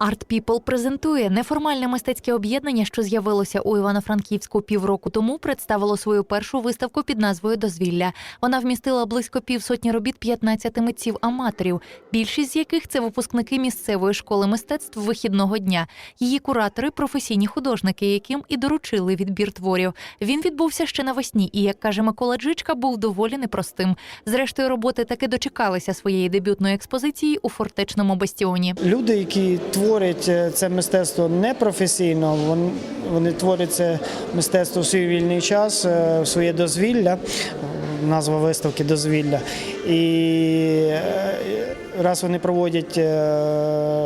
Art People презентує неформальне мистецьке об'єднання, що з'явилося у Івано-Франківську півроку тому, представило свою першу виставку під назвою Дозвілля. Вона вмістила близько півсотні робіт 15 митців аматорів, більшість з яких це випускники місцевої школи мистецтв вихідного дня. Її куратори професійні художники, яким і доручили відбір творів. Він відбувся ще навесні, і як каже Микола Джичка, був доволі непростим. Зрештою, роботи таки дочекалися своєї дебютної експозиції у фортечному бастіоні. Люди, які творять е, це мистецтво непрофесійно, вони, вони творять це мистецтво в свій вільний час, е, в своє дозвілля, назва виставки дозвілля. І е, раз вони проводять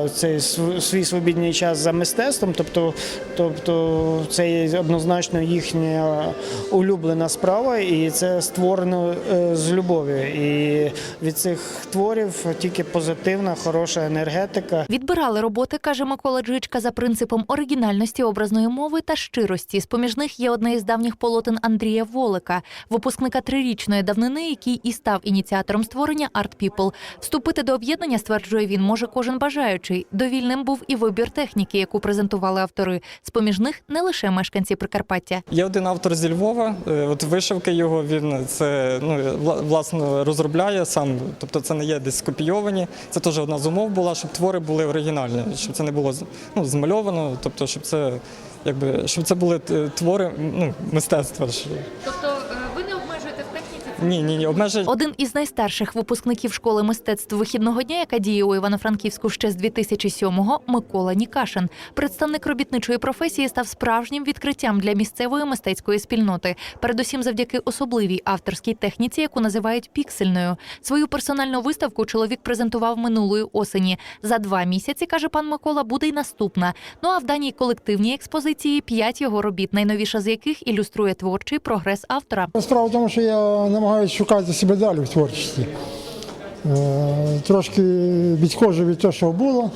цей св- свій свобідний час за мистецтвом, тобто, тобто це є однозначно їхня улюблена справа, і це створено е, з любов'ю. І від цих творів тільки позитивна, хороша енергетика. Відбирали роботи, каже Микола Джичка, за принципом оригінальності образної мови та щирості. З поміж них є одне із давніх полотен Андрія Волика, випускника трирічної давнини, який і став ініціатором створення Art People. Вступити до об'єднання, стверджує він, може кожен бажаючий. Довільним був і вибір техніки, яку презентували автори. З поміж них не лише мешканці Прикарпаття. Є один автор зі Львова. е, От вишивки його він це ну вла- власне розробляє сам. Тобто це не є десь скопійовані. Це теж одна з умов була, щоб твори були оригінальні, щоб це не було з- ну, змальовано. Тобто, щоб це якби щоб це були е, твори ну, мистецтва. Ні, ні, ні, обмежень. Один із найстарших випускників школи мистецтв вихідного дня, яка діє у Івано-Франківську ще з 2007-го, Микола Нікашин. Представник робітничої професії став справжнім відкриттям для місцевої мистецької спільноти, передусім завдяки особливій авторській техніці, яку називають піксельною. Свою персональну виставку чоловік презентував минулої осені. За два місяці каже пан Микола, буде й наступна. Ну а в даній колективній експозиції п'ять його робіт, найновіша з яких ілюструє творчий прогрес автора. Справа в тому, що я намагаюся шукати себе далі в творчості. Е, Трошки відходжу від того, що було,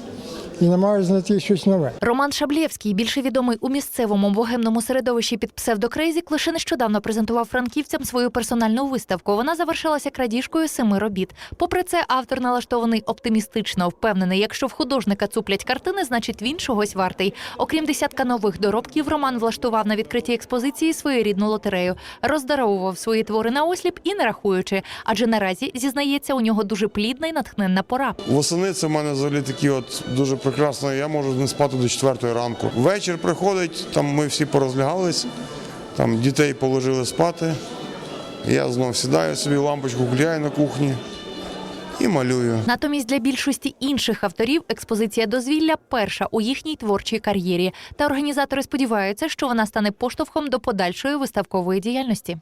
і намагаюся знайти щось нове. Роман Шаблєвський, більше відомий у місцевому богемному середовищі під псевдокрейзік, лише нещодавно презентував франківцям свою персональну виставку. Вона завершилася крадіжкою семи робіт. Попри це, автор налаштований оптимістично, впевнений, якщо в художника цуплять картини, значить він чогось вартий. Окрім десятка нових доробків, Роман влаштував на відкритій експозиції своєрідну лотерею, роздаровував свої твори на осліп і не рахуючи. Адже наразі зізнається, у нього дуже плідна і натхненна пора. Восени це в мене взагалі такі от дуже прекрасно. Я можу не спати до четвертої ранку. Вечір приходить, там ми всі порозлягались, там дітей положили спати. Я знов сідаю собі, лампочку гуляю на кухні і малюю. Натомість для більшості інших авторів експозиція дозвілля перша у їхній творчій кар'єрі. Та організатори сподіваються, що вона стане поштовхом до подальшої виставкової діяльності.